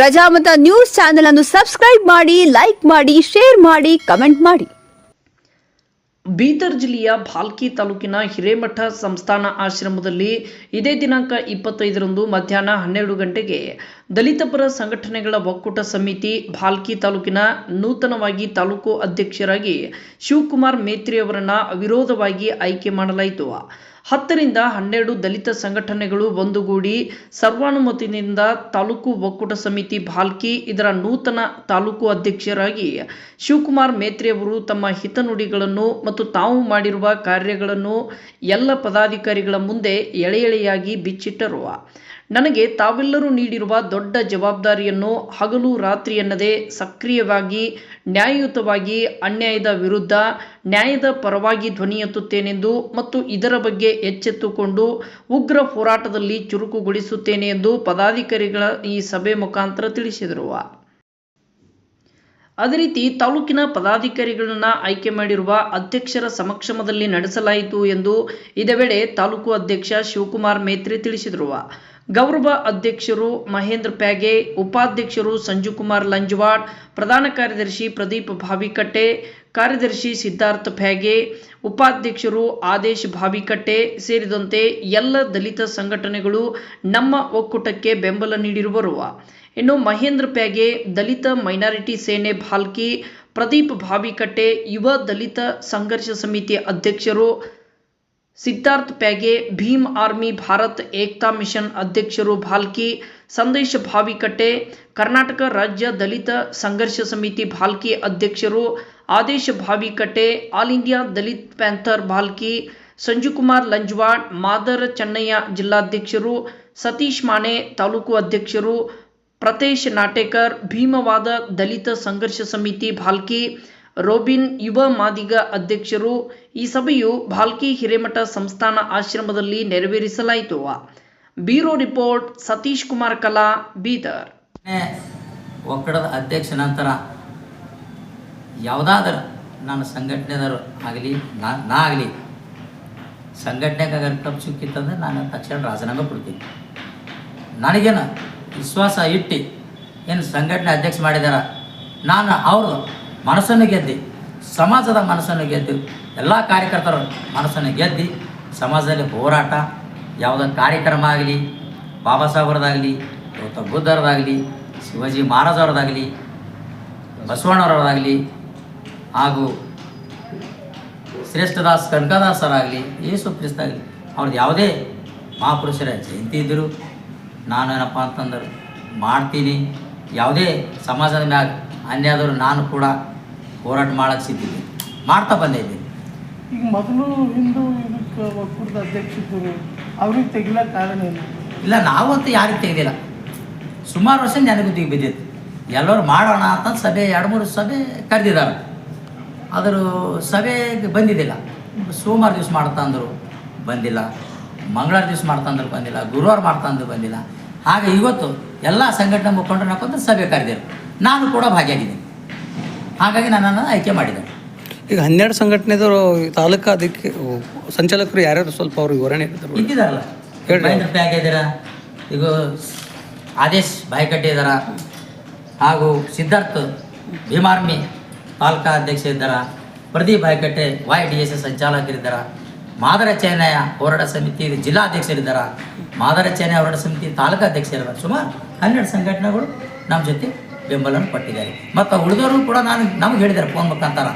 Prajamata news channel ಅನ್ನು subscribe ಮಾಡಿ, like ಮಾಡಿ, ಶೇರ್ ಮಾಡಿ, ಕಮೆಂಟ್ ಮಾಡಿ. ಬೀದರ್ ಜಿಲ್ಲೆಯ ಭಾಲ್ಕಿ ತಾಲೂಕಿನ ಹಿರೇಮಠ ಸಂಸ್ಥಾನ ಆಶ್ರಮದಲ್ಲಿ ಇದೇ ದಿನಾಂಕ ಇಪ್ಪತ್ತೈದರಂದು ಮಧ್ಯಾಹ್ನ ಹನ್ನೆರಡು ಗಂಟೆಗೆ ದಲಿತ ಪರ ಸಂಘಟನೆಗಳ ಒಕ್ಕೂಟ ಸಮಿತಿ ಭಾಲ್ಕಿ ತಾಲೂಕಿನ ನೂತನವಾಗಿ ತಾಲೂಕು ಅಧ್ಯಕ್ಷರಾಗಿ ಶಿವಕುಮಾರ್ ಮೇತ್ರಿ ಅವರನ್ನ ಅವಿರೋಧವಾಗಿ ಆಯ್ಕೆ ಮಾಡಲಾಯಿತು. ಹತ್ತರಿಂದ ಹನ್ನೆರಡು ದಲಿತ ಸಂಘಟನೆಗಳು ಒಂದುಗೂಡಿ ಸರ್ವಾನುಮತಿನಿಂದ ತಾಲೂಕು ಒಕ್ಕೂಟ ಸಮಿತಿ ಭಾಲ್ಕಿ ಇದರ ನೂತನ ತಾಲೂಕು ಅಧ್ಯಕ್ಷರಾಗಿ ಶಿವಕುಮಾರ್ ಮೇತ್ರಿ ಅವರು ತಮ್ಮ ಹಿತನುಡಿಗಳನ್ನು ಮತ್ತು ತಾವು ಮಾಡಿರುವ ಕಾರ್ಯಗಳನ್ನು ಎಲ್ಲ ಪದಾಧಿಕಾರಿಗಳ ಮುಂದೆ ಎಳೆ ಎಳೆಯಾಗಿ ಬಿಚ್ಚಿಟ್ಟರು. ನನಗೆ ತಾವೆಲ್ಲರೂ ನೀಡಿರುವ ದೊಡ್ಡ ಜವಾಬ್ದಾರಿಯನ್ನು ಹಗಲು ರಾತ್ರಿ ಎನ್ನದೆ ಸಕ್ರಿಯವಾಗಿ, ನ್ಯಾಯಯುತವಾಗಿ, ಅನ್ಯಾಯದ ವಿರುದ್ಧ, ನ್ಯಾಯದ ಪರವಾಗಿ ಧ್ವನಿ ಎತ್ತುತ್ತೇನೆಂದು ಮತ್ತು ಇದರ ಬಗ್ಗೆ ಎಚ್ಚೆತ್ತುಕೊಂಡು ಉಗ್ರ ಹೋರಾಟದಲ್ಲಿ ಚುರುಕುಗೊಳಿಸುತ್ತೇನೆ ಎಂದು ಪದಾಧಿಕಾರಿಗಳ ಈ ಸಭೆ ಮುಖಾಂತರ ತಿಳಿಸಿದರು. ಅದೇ ರೀತಿ ತಾಲೂಕಿನ ಪದಾಧಿಕಾರಿಗಳನ್ನ ಆಯ್ಕೆ ಮಾಡಿರುವ ಅಧ್ಯಕ್ಷರ ಸಮಕ್ಷಮದಲ್ಲಿ ನಡೆಸಲಾಯಿತು ಎಂದು ಇದೇ ವೇಳೆ ತಾಲೂಕು ಅಧ್ಯಕ್ಷ ಶಿವಕುಮಾರ್ ಮೇತ್ರಿ ತಿಳಿಸಿದರು. ಗೌರವ ಅಧ್ಯಕ್ಷರು ಮಹೇಂದ್ರ ಪ್ಯಾಗೆ, ಉಪಾಧ್ಯಕ್ಷರು ಸಂಜುಕುಮಾರ್ ಲಂಜ್ವಾಡ್, ಪ್ರಧಾನ ಕಾರ್ಯದರ್ಶಿ ಪ್ರದೀಪ್ ಭಾವಿಕಟ್ಟೆ, ಕಾರ್ಯದರ್ಶಿ ಸಿದ್ಧಾರ್ಥ ಪ್ಯಾಗೆ, ಉಪಾಧ್ಯಕ್ಷರು ಆದೇಶ್ ಭಾವಿಕಟ್ಟೆ ಸೇರಿದಂತೆ ಎಲ್ಲ ದಲಿತ ಸಂಘಟನೆಗಳು ನಮ್ಮ ಒಕ್ಕೂಟಕ್ಕೆ ಬೆಂಬಲ ನೀಡಿರುವರು. ಇನ್ನು ಮಹೇಂದ್ರ ಪ್ಯಾಗೆ, ದಲಿತ ಮೈನಾರಿಟಿ ಸೇನೆ ಭಾಲ್ಕಿ, ಪ್ರದೀಪ್ ಭಾವಿಕಟ್ಟೆ, ಯುವ ದಲಿತ ಸಂಘರ್ಷ ಸಮಿತಿ ಅಧ್ಯಕ್ಷರು ಸಿದ್ಧಾರ್ಥ್ ಪ್ಯಾಗೆ ಭೀಮ್ ಆರ್ಮಿ ಭಾರತ್ ಏಕ್ತಾ ಮಿಷನ್ ಅಧ್ಯಕ್ಷರು ಭಾಲ್ಕಿ ಸಂದೇಶ್ ಭಾವಿಕಟ್ಟೆ ಕರ್ನಾಟಕ ರಾಜ್ಯ ದಲಿತ ಸಂಘರ್ಷ ಸಮಿತಿ ಭಾಲ್ಕಿ ಅಧ್ಯಕ್ಷರು Adesh Bhavikatte all India Dalit panther Bhalki Sanjukumar Lanjwad Madara Chennaiah ಜಿಲ್ಲಾಧ್ಯಕ್ಷರು Satish Mane taluk ಅಧ್ಯಕ್ಷರು ಪ್ರತೇಶ್ ನಾಟೇಕರ್ ಭೀಮವಾದ ದಲಿತ ಸಂಘರ್ಷ ಸಮಿತಿ ಭಾಲ್ಕಿ ರೋಬಿನ್ ಯುವ ಮಾದಿಗ ಅಧ್ಯಕ್ಷರು ಈ ಸಭೆಯು ಭಾಲ್ಕಿ ಹಿರೇಮಠ ಸಂಸ್ಥಾನ ಆಶ್ರಮದಲ್ಲಿ ನೆರವೇರಿಸಲಾಯಿತು. ಬ್ಯೂರೋ ರಿಪೋರ್ಟ್ ಸತೀಶ್ ಕುಮಾರ್ ಕಲಾ, ಬೀದರ್. ಒಕ್ಕಡದ ಅಧ್ಯಕ್ಷ ನಂತರ ಯಾವುದಾದರೂ ನಾನು ಸಂಘಟನೆದವರು ಆಗಲಿ, ನಾ ನಾ ಆಗಲಿ ಸಂಘಟನೆಗಾಗ ತಪ್ಪು ಸಿಕ್ಕಿತ್ತಂದ್ರೆ ನಾನು ತಕ್ಷಣ ರಾಜೀನಾಮೆ ಕೊಡ್ತೀನಿ. ನನಗೇನು ವಿಶ್ವಾಸ ಇಟ್ಟು ಏನು ಸಂಘಟನೆ ಅಧ್ಯಕ್ಷ ಮಾಡಿದಾರ, ನಾನು ಅವರು ಮನಸ್ಸನ್ನು ಗೆದ್ದು, ಸಮಾಜದ ಮನಸ್ಸನ್ನು ಗೆದ್ದು, ಎಲ್ಲ ಕಾರ್ಯಕರ್ತರ ಮನಸ್ಸನ್ನು ಗೆದ್ದು, ಸಮಾಜದಲ್ಲಿ ಹೋರಾಟ, ಯಾವುದೋ ಕಾರ್ಯಕ್ರಮ ಆಗಲಿ, ಬಾಬಾ ಸಾಹೇಬ್ರದ್ದಾಗಲಿ ಗೌತಮ ಬುದ್ಧರದಾಗಲಿ, ಶಿವಾಜಿ ಮಹಾರಾಜವ್ರದ್ದಾಗಲಿ ಬಸವಣ್ಣವ್ರದ್ದಾಗಲಿ ಹಾಗೂ ಶ್ರೇಷ್ಠದಾಸ್ ಕನಕದಾಸರಾಗಲಿ, ಯೇಸು ಕ್ರಿಸ್ತಾಗಲಿ ಅವ್ರದ್ದು ಯಾವುದೇ ಮಹಾಪುರುಷರ ಜಯಂತಿ ಇದ್ದರು ನಾನು ಏನಪ್ಪ ಅಂತಂದ್ರೆ, ಮಾಡ್ತೀನಿ. ಯಾವುದೇ ಸಮಾಜದ ಮ್ಯಾಗ ಅನ್ಯಾದರೂ ನಾನು ಕೂಡ ಹೋರಾಟ ಮಾಡಕ್ಕೆ ಸಿದ್ಧಿದೆ ಮಾಡ್ತಾ ಬಂದಿದ್ದೆ ಈಗ ಮೊದಲು ಹಿಂದೂ ಇದಕ್ಕೆ ಒಕ್ಕೂಟದ ಅಧ್ಯಕ್ಷರು ಅವ್ರಿಗೆ ತೆಗಿಲ ಕಾರಣ ಏನು? ಇಲ್ಲ ನಾವಂತೂ ಯಾರಿಗೆ ತೆಗೆದಿಲ್ಲ. ಸುಮಾರು ವರ್ಷ ನೆನಗುದ್ದಿಗೆ ಬಿದ್ದಿತ್ತು. ಎಲ್ಲರೂ ಮಾಡೋಣ ಅಂತ ಸಭೆ ಎರಡು ಮೂರು ಸಭೆ ಕರೆದಿದ್ದಾರೆ. ಆದರೂ ಸಭೆಗೆ ಬಂದಿದ್ದಿಲ್ಲ. ಸೋಮವಾರ ದಿವಸ ಮಾಡ್ತಾ ಅಂದರು ಬಂದಿಲ್ಲ. ಮಂಗಳವಾರ ದಿವಸ ಮಾಡ್ತಾ ಅಂದ್ರು ಬಂದಿಲ್ಲ. ಗುರುವಾರ ಮಾಡ್ತಾ ಅಂದ್ರೆ ಬಂದಿಲ್ಲ. ಹಾಗೆ ಇವತ್ತು ಎಲ್ಲ ಸಂಘಟನೆ ಮುಖಂಡರು ಹಾಕೊಂಡ್ರೆ ಸಭೆ ಕರೆದಿರು ನಾನು ಕೂಡ ಭಾಗಿಯಾಗಿದ್ದೀನಿ. ಹಾಗಾಗಿ ನನ್ನನ್ನು ಆಯ್ಕೆ ಮಾಡಿದೆ. ಈಗ ಹನ್ನೆರಡು ಸಂಘಟನೆದವರು ತಾಲೂಕು ಅದಕ್ಕೆ ಸಂಚಾಲಕರು ಯಾರ್ಯಾರು ಸ್ವಲ್ಪ ಅವರು ವಿವರಣೆ ಇದ್ದಿದಾರಲ್ಲ ಹೇಳ್ರಿ. ಮಹೇಂದ್ರ ಪ್ಯಾಗ್ ಇದ್ದಾರ? ಈಗ ಆದೇಶ್ ಬಾಯ್ಕಟ್ಟಿ ಇದ್ದಾರ? ಹಾಗೂ ಸಿದ್ಧಾರ್ಥ್ ಭೀಮಾರ್ಮಿ ತಾಲೂಕಾ ಅಧ್ಯಕ್ಷ ಇದ್ದಾರ? Pradeep Baikatte Y D S S ಸಂಚಾಲಕರಿದ್ದಾರ Madara Chainaya ಹೋರಾಟ ಸಮಿತಿ ಜಿಲ್ಲಾಧ್ಯಕ್ಷರಿದ್ದಾರ ಮಾದರ ಚೇನಯ ಹೋರಾಟ ಸಮಿತಿ ತಾಲೂಕಾ ಅಧ್ಯಕ್ಷರಿದ್ದಾರೆ ಸುಮಾರು ಹನ್ನೆರಡು ಸಂಘಟನೆಗಳು ನಮ್ಮ ಜೊತೆ ಬೆಂಬಲವನ್ನು ಕೊಟ್ಟಿದ್ದಾರೆ. ಮತ್ತು ಉಳಿದವರು ಕೂಡ ನಾನು ನಮ್ಗೆ ಹೇಳಿದ್ದಾರೆ, ಫೋನ್ ಮುಖಾಂತರ.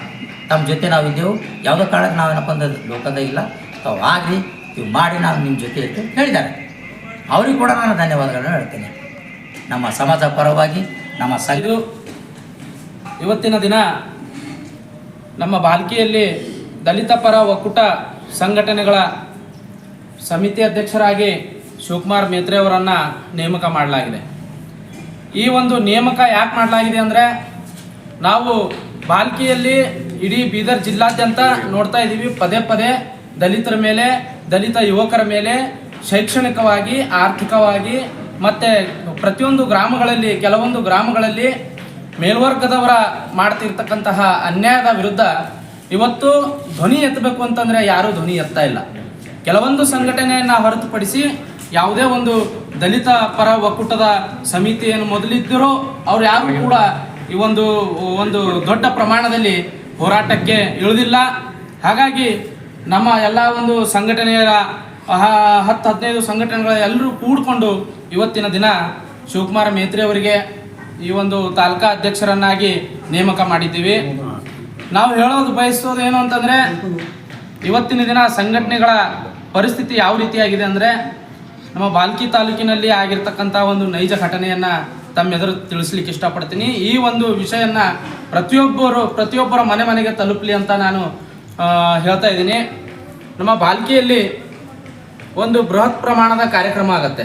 ತಮ್ಮ ಜೊತೆ ನಾವು ಇದ್ದೆವು. ಯಾವುದೋ ಕಾರಣಕ್ಕೆ ನಾವೇನಪ್ಪ ಅಂದ್ರೆ ಲೋಕದ ಇಲ್ಲ. ತಾವು ಆಗಲಿ, ಇವು ಮಾಡಿ ನಾವು ನಿಮ್ಮ ಜೊತೆ ಇತ್ತು ಹೇಳಿದ್ದಾರೆ. ಅವರಿಗೂ ಕೂಡ ನಾನು ಧನ್ಯವಾದಗಳನ್ನು ಹೇಳ್ತೇನೆ. ನಮ್ಮ ಸಮಾಜ ಪರವಾಗಿ, ನಮ್ಮ ಸಲು ಇವತ್ತಿನ ದಿನ ನಮ್ಮ ಬಾಲ್ಕಿಯಲ್ಲಿ ದಲಿತ ಪರ ಒಕ್ಕೂಟ ಸಂಘಟನೆಗಳ ಸಮಿತಿ ಅಧ್ಯಕ್ಷರಾಗಿ ಶಿವಕುಮಾರ್ ಮೇತ್ರೆಯವರನ್ನು ನೇಮಕ ಮಾಡಲಾಗಿದೆ. ಈ ಒಂದು ನೇಮಕ ಯಾಕೆ ಮಾಡಲಾಗಿದೆ ಅಂದರೆ ನಾವು ಬಾಲ್ಕಿಯಲ್ಲಿ ಇಡೀ ಬೀದರ್ ಜಿಲ್ಲಾದ್ಯಂತ ನೋಡ್ತಾ ಇದ್ದೀವಿ. ಪದೇ ಪದೇ ದಲಿತರ ಮೇಲೆ, ದಲಿತ ಯುವಕರ ಮೇಲೆ ಶೈಕ್ಷಣಿಕವಾಗಿ, ಆರ್ಥಿಕವಾಗಿ ಮತ್ತು ಪ್ರತಿಯೊಂದು ಗ್ರಾಮಗಳಲ್ಲಿ, ಕೆಲವೊಂದು ಗ್ರಾಮಗಳಲ್ಲಿ ಮೇಲ್ವರ್ಗದವರ ಮಾಡ್ತಿರ್ತಕ್ಕಂತಹ ಅನ್ಯಾಯದ ವಿರುದ್ಧ ಇವತ್ತು ಧ್ವನಿ ಎತ್ತಬೇಕು ಅಂತಂದರೆ ಯಾರೂ ಧ್ವನಿ ಎತ್ತಾ ಇಲ್ಲ. ಕೆಲವೊಂದು ಸಂಘಟನೆಯನ್ನು ಹೊರತುಪಡಿಸಿ ಯಾವುದೇ ಒಂದು ದಲಿತ ಪರ ಒಕ್ಕೂಟದ ಸಮಿತಿ ಏನು ಮೊದಲಿದ್ದರೂ ಅವ್ರು ಯಾರು ಕೂಡ ಈ ಒಂದು ಒಂದು ದೊಡ್ಡ ಪ್ರಮಾಣದಲ್ಲಿ ಹೋರಾಟಕ್ಕೆ ಇಳಿದಿಲ್ಲ. ಹಾಗಾಗಿ ನಮ್ಮ ಎಲ್ಲ ಒಂದು ಸಂಘಟನೆಯ ಹತ್ತು ಹದಿನೈದು ಸಂಘಟನೆಗಳ ಎಲ್ಲರೂ ಕೂಡಿಕೊಂಡು ಇವತ್ತಿನ ದಿನ ಶಿವಕುಮಾರ ಮೇತ್ರಿ ಅವರಿಗೆ ಈ ಒಂದು ತಾಲೂಕಾ ಅಧ್ಯಕ್ಷರನ್ನಾಗಿ ನೇಮಕ ಮಾಡಿದ್ದೀವಿ. ನಾವು ಹೇಳೋದು ಬಯಸೋದು ಏನು ಅಂತಂದರೆ ಇವತ್ತಿನ ದಿನ ಸಂಘಟನೆಗಳ ಪರಿಸ್ಥಿತಿ ಯಾವ ರೀತಿಯಾಗಿದೆ ಅಂದರೆ ನಮ್ಮ ಬಾಲ್ಕಿ ತಾಲೂಕಿನಲ್ಲಿ ಆಗಿರ್ತಕ್ಕಂಥ ಒಂದು ನೈಜ ಘಟನೆಯನ್ನು ತಮ್ಮೆದುರು ತಿಳಿಸ್ಲಿಕ್ಕೆ ಇಷ್ಟಪಡ್ತೀನಿ. ಈ ಒಂದು ವಿಷಯನ್ನ ಪ್ರತಿಯೊಬ್ಬರು, ಪ್ರತಿಯೊಬ್ಬರ ಮನೆ ಮನೆಗೆ ತಲುಪಲಿ ಅಂತ ನಾನು ಹೇಳ್ತಾ ಇದ್ದೀನಿ. ನಮ್ಮ ಬಾಲ್ಕಿಯಲ್ಲಿ ಒಂದು ಬೃಹತ್ ಪ್ರಮಾಣದ ಕಾರ್ಯಕ್ರಮ ಆಗತ್ತೆ.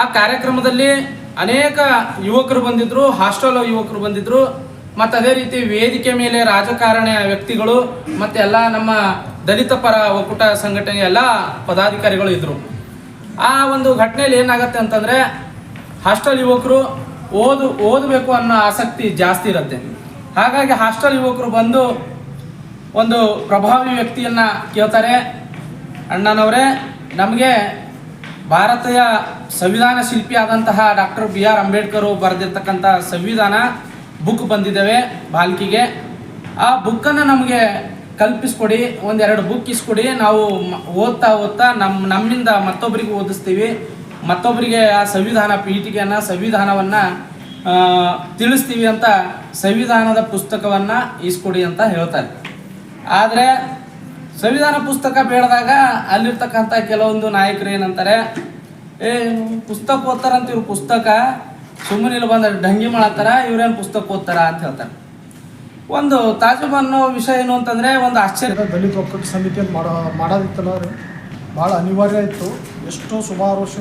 ಆ ಕಾರ್ಯಕ್ರಮದಲ್ಲಿ ಅನೇಕ ಯುವಕರು ಬಂದಿದ್ರು, ಹಾಸ್ಟೆಲ್ ಯುವಕರು ಬಂದಿದ್ರು, ಮತ್ತು ಅದೇ ರೀತಿ ವೇದಿಕೆ ಮೇಲೆ ರಾಜಕಾರಣ ವ್ಯಕ್ತಿಗಳು, ಮತ್ತು ಎಲ್ಲ ನಮ್ಮ ದಲಿತ ಪರ ಒಕ್ಕೂಟ ಸಂಘಟನೆ ಎಲ್ಲ ಪದಾಧಿಕಾರಿಗಳು ಇದ್ದರು ಆ ಒಂದು ಘಟನೆಯಲ್ಲಿ ಏನಾಗುತ್ತೆ ಅಂತಂದರೆ ಹಾಸ್ಟೆಲ್ ಯುವಕರು ಓದು, ಓದಬೇಕು ಅನ್ನೋ ಆಸಕ್ತಿ ಜಾಸ್ತಿ ಇರುತ್ತೆ. ಹಾಗಾಗಿ ಹಾಸ್ಟೆಲ್ ಯುವಕರು ಬಂದು ಒಂದು ಪ್ರಭಾವಿ ವ್ಯಕ್ತಿಯನ್ನ ಕೇಳ್ತಾರೆ. ಅಣ್ಣನವರೇ, ನಮಗೆ ಭಾರತೀಯ ಸಂವಿಧಾನ ಶಿಲ್ಪಿ ಆದಂತಹ ಡಾಕ್ಟರ್ ಬಿ ಆರ್ ಅಂಬೇಡ್ಕರ್ ಬರೆದಿರ್ತಕ್ಕಂಥ ಸಂವಿಧಾನ ಬುಕ್ ಬಂದಿದ್ದಾವೆ ಬಾಲ್ಕಿಗೆ. ಆ ಬುಕ್ಕನ್ನು ನಮಗೆ ಕಲ್ಪಿಸ್ಕೊಡಿ, ಒಂದೆರಡು ಬುಕ್ ಇಸ್ಕೊಡಿ. ನಾವು ಓದ್ತಾ ಓದ್ತಾ ನಮ್ಮ ನಮ್ಮಿಂದ ಮತ್ತೊಬ್ಬರಿಗೆ ಓದಿಸ್ತೀವಿ. ಮತ್ತೊಬ್ಬರಿಗೆ ಆ ಸಂವಿಧಾನ ಪೀಠಿಗೆಯನ್ನು, ಸಂವಿಧಾನವನ್ನು ತಿಳಿಸ್ತೀವಿ ಅಂತ ಸಂವಿಧಾನದ ಪುಸ್ತಕವನ್ನು ಇಸ್ಕೊಡಿ ಅಂತ ಹೇಳ್ತಾರೆ ಆದರೆ ಸಂವಿಧಾನ ಪುಸ್ತಕ ಬೇಡದಾಗ ಅಲ್ಲಿರ್ತಕ್ಕಂಥ ಕೆಲವೊಂದು ನಾಯಕರು ಏನಂತಾರೆ, ಏ ಪುಸ್ತಕ ಓದ್ತಾರಂತ ಇವ್ರು ಪುಸ್ತಕ ಸುಮ್ಮನೆ ಇಲ್ಲಿ ಬಂದ ಢಂಗಿ ಮಾಡತ್ತಾರ ಇವ್ರೇನು ಪುಸ್ತಕ ಓದ್ತಾರ ಅಂತ ಹೇಳ್ತಾರೆ. ಒಂದು ತಾಜುಬ್ ಅನ್ನೋ ವಿಷಯ ಏನು ಅಂತಂದ್ರೆ ಒಂದು ಆಶ್ಚರ್ಯ. ದಲಿತ ಒಕ್ಕೂಟ ಸಮಿತಿ ಮಾಡೋ ಮಾಡೋದಿತ್ತಲ್ಲ ಅದು. ಭಾಳ ಅನಿವಾರ್ಯ ಇತ್ತು. ಎಷ್ಟೋ ಸುಮಾರು ವರ್ಷ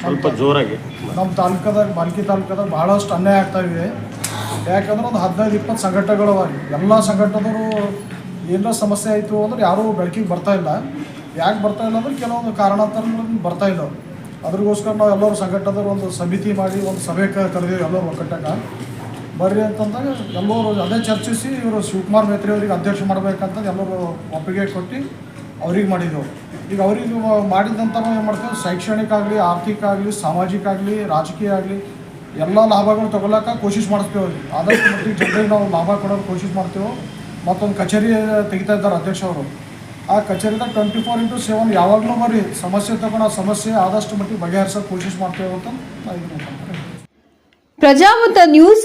ಸ್ವಲ್ಪ ಜೋರಾಗಿ. ನಮ್ಮ ತಾಲೂಕದಾಗ ಬಾಲ್ಕಿ ತಾಲೂಕದಾಗ ಭಾಳಷ್ಟು ಅನ್ಯಾಯ ಆಗ್ತಾ ಇದೆ. ಯಾಕಂದ್ರೆ ಒಂದು ಹದಿನೈದು ಇಪ್ಪತ್ತು ಸಂಘಟನೆಗಳು ಅವ. ಎಲ್ಲ ಸಂಘಟನೆದವರು ಏನೋ ಸಮಸ್ಯೆ ಆಯಿತು ಅಂದ್ರೆ ಯಾರೂ ಬೆಳಕಿಗೆ ಬರ್ತಾ ಇಲ್ಲ. ಯಾಕೆ ಬರ್ತಾ ಇಲ್ಲ ಅಂದ್ರೆ ಕೆಲವೊಂದು ಕಾರಣಾಂತರಗಳಿಂದ ಬರ್ತಾ ಇಲ್ಲ. ಅದ್ರಿಗೋಸ್ಕರ ಅದ್ರಗೋಸ್ಕರ ನಾವು ಎಲ್ಲರೂ ಸಂಘಟನೆ ಒಂದು ಸಮಿತಿ ಮಾಡಿ ಒಂದು ಸಭೆ ಕರೆದಿವಿ ಎಲ್ಲರೂ ಒಕ್ಕಟ್ಟಾಗ ಬರ್ರಿ ಅಂತಂದಾಗ ಎಲ್ಲರೂ ಅದೇ ಚರ್ಚಿಸಿ ಇವರು ಶಿವಕುಮಾರ್ ಮೇತ್ರಿ ಅವರಿಗೆ ಅಧ್ಯಕ್ಷ ಮಾಡಬೇಕಂತ ಎಲ್ಲರೂ ಒಪ್ಪಿಗೆ ಕೊಟ್ಟು ಅವ್ರಿಗೆ ಮಾಡಿದೆವು ಈಗ ಅವ್ರಿಗೆ ಮಾಡಿದ ನಂತರ ನಾವು ಏನು ಮಾಡ್ತೇವೆ ಶೈಕ್ಷಣಿಕ ಆಗಲಿ ಆರ್ಥಿಕ ಆಗಲಿ ಸಾಮಾಜಿಕ ಆಗಲಿ ರಾಜಕೀಯ ಆಗಲಿ ಎಲ್ಲ ಲಾಭಗಳು ತಗೊಳಕ್ಕೆ ಕೋಶಿಶ್ ಮಾಡ್ತೇವೆ ಅವ್ರಿಗೆ ಆದಷ್ಟು ಮಟ್ಟಿಗೆ ಜನರಿಗೆ ನಾವು ಲಾಭ ಕೊಡೋದು ಕೋಶಿಶ್ ಮಾಡ್ತೇವೆ. ಮತ್ತೊಂದು ಕಚೇರಿ ತೆಗಿತಾ ಇದ್ದಾರೆ ಅಧ್ಯಕ್ಷ ಅವರು. ಆ ಕಚೇರಿದಾಗ ಟ್ವೆಂಟಿ ಫೋರ್ ಇಂಟು ಸೆವೆನ್ ಯಾವಾಗಲೂ ಬರ್ರಿ. ಸಮಸ್ಯೆ ತಗೊಂಡು ಆ ಸಮಸ್ಯೆ ಆದಷ್ಟು ಮಟ್ಟಿಗೆ ಬಗೆಹರಿಸೋಕೆ ಕೋಶಿಶ್ ಮಾಡ್ತೇವೆ ಅಂತ ಪ್ರಜಾಮತ ನ್ಯೂಸ್